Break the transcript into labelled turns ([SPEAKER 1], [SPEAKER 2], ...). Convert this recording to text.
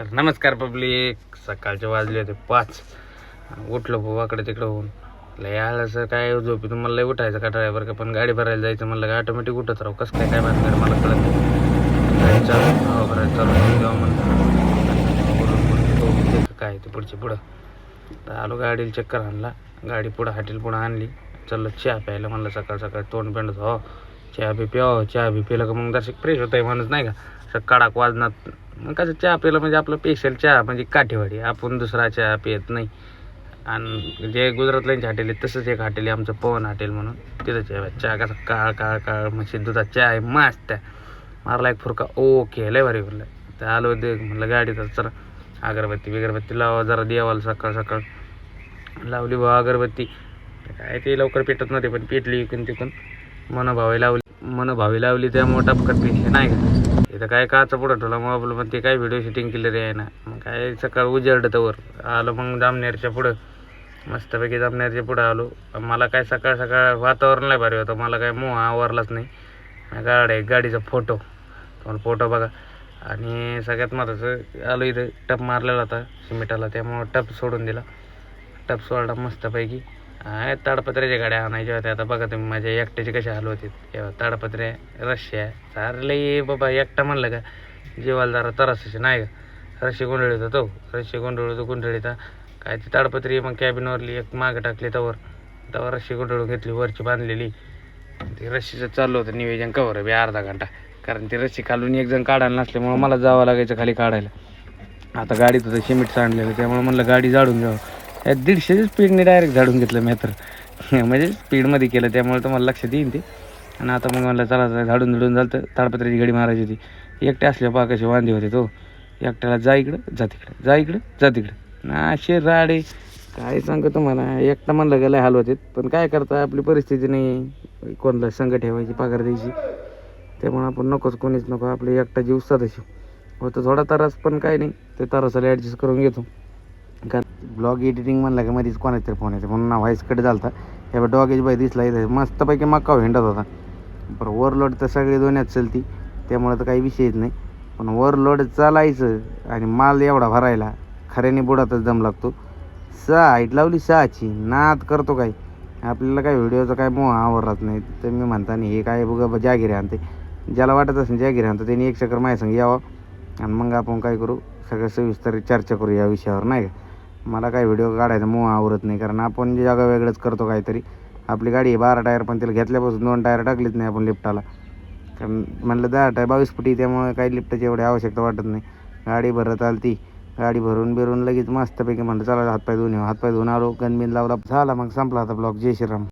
[SPEAKER 1] तर नमस्कार पब्लिक. सकाळचे वाजले होते पाच. उठलो बाबाकडे तिकडं होऊन लय आलं सर काय हो झोपी? तुम्हाला लय उठायचं का ड्रायव्हर का पण गाडी भरायला जायचं म्हणलं का? ऑटोमॅटिक उठत राहू. कसं काय काय भानगड मला कळत नाही. चालू? हो, भरायला चालू करून म्हणलं. काय ते पुढचे पुढं. तर आलो गाडीला चक्कर आणला. गाडी पुढं हॉटेल पुढं आणली. चाललं चहा प्यायला म्हणलं सकाळ सकाळ. तोंड पेंडत हो चहा बी प्याव चहा बी पिला का मग दर्शक फ्रेश होतं आहे माणूस नाही का? सकाळाक वाजनात मग कसं चहा प्यायला म्हणजे आपलं स्पेशल चहा म्हणजे काठेवाडी. आपण दुसरा चहा पियत नाही. आणि जे गुजरातल्यांचे हॉटेल आहे तसंच एक हॉटेल आहे आमचं पवन हॉटेल म्हणून. तिथं चहा चहा कसा काळ काळ काळ म्हणजे दुधात चहा आहे मस्त आहे. मारला एक फुरका ओके लय भारी म्हणलं तर आलो दे म्हणलं गाडी तर चला. अगरबत्ती बिगरबत्ती लावा जरा देवाला सकाळ सकाळ. लावली बा अगरबत्ती. काय ते लवकर पेटत नव्हते पण पेटली इकून तिकून. मनभावी लावली. मनभावी लावली त्यामुळे टपकत पेटली. नाही का? तिथं काय काचा पुढं ठेवला? मोबाईल पण ते काय व्हिडिओ शूटिंग केलं रे आहे ना. मग काय सकाळ उजेड तवर. आलो मग जामनेरच्या पुढं. मस्तपैकी जामनेरच्या पुढं आलो. मला काय सकाळ सकाळ वातावरण लय भारी होतं. मला काय मोह आवरलाच नाही. गाडी गाडीचा फोटो. तुम्हाला फोटो बघा. आणि सगळ्यात महत्त्वाचं आलो इथं टप मारलेला होता सिमेंटाला. त्यामुळं टप सोडून दिला. टप सोडला मस्तपैकी. आहे ताडपत्र्याच्या गाड्या आणायच्या होत्या. आता बघा तुम्ही माझ्या एकट्याचे कसे हाल होते तेव्हा ताडपत्रे रश्या चारले बाबा एकटा म्हणलं का? जेवायला जरा तरसाचे नाही का? रशी गोंधळीत होतो रशी गोंधळीत गोंधळीता काय ती ताडपत्री मग कॅबिनवरली एक मागं टाकली तवर. तवर रशी गोंधळून घेतली वरची बांधलेली. ते रशीचं चाललं होतं निवेदन कवर बी अर्धा घंटा. कारण ती रस्सी खालून एक जण काढायला नसल्यामुळं मला जावं लागायचं खाली काढायला. आता गाडीत होतं सिमेंट सांडलेलं त्यामुळे म्हणलं गाडी जाडून घ्यावं. दीडशेच्या स्पीडने डायरेक्ट झाडून घेतलं मी तर म्हणजे स्पीडमध्ये केलं त्यामुळे तुम्हाला लक्षात येईन ते. आणि आता मग म्हणलं चला झाडून झडून झालं तर ताडपत्र्याची गाडी मारायची होती. एकटे असल्या पाकाशी वांदे होते तो. एकट्याला जा इकडं जा तिकडं जा इकडं जा तिकडं. ना असे राडे. काय सांगतो तुम्हाला एकटा म्हणलं गेलं हाल होते पण काय करता आपली परिस्थिती नाही. कोणाला संघ ठेवायची पागार द्यायची. त्यामुळे आपण नकोच कोणीच नको. आपले एकटा जीव सदस्य होतं थोडा त्रास पण काय नाही. ते त्रासाला ॲडजस्ट करून घेतो. का ब्लॉग एडिटिंग म्हणलं का मध्येच कोणाच तरी फोन येते म्हणून ना व्हाईस कट होता ह्या डॉगेज बाई दिसला इथं. मस्तपैकी मक्का हिंडत होता. बरं ओव्हरलोड तर सगळी दोन्यात चलती. त्यामुळं तर काही विषयच नाही. पण ओव्हरलोड चालायचं आणि माल एवढा भरायला खऱ्याने बुडातच दम लागतो. सहा हाईट लावली सहाची. नात करतो काय? आपल्याला काय व्हिडिओचा काय मोह आवडत नाही. तर मी म्हणता हे काय बघा जागिरे आणते ज्याला वाटत असेल जागिरे आणतो त्यांनी एक चक्कर माझ्या संग यावं. आणि मग आपण काय करू? सगळं सविस्तर चर्चा करू या विषयावर नाही का? मला काय व्हिडिओ काढायचा मोह आवरत नाही. कारण आपण जे जागा वेगळंच करतो काहीतरी. आपली गाडी आहे बारा टायर पण तिला घेतल्यापासून दोन टायर टाकलीच नाही आपण लिफ्टाला कारण म्हणलं दहा टायर बावीस फुटी त्यामुळे काही लिफ्टाची एवढी आवश्यकता वाटत नाही. गाडी भरत आलती. गाडी भरून बिरून लगेच मस्तपैकी म्हणलं चला हातपाय धुवून येऊ. हातपाय धुवून आलो गनबिन लावला झाला मग संपला आता ब्लॉक जय श्रीराम.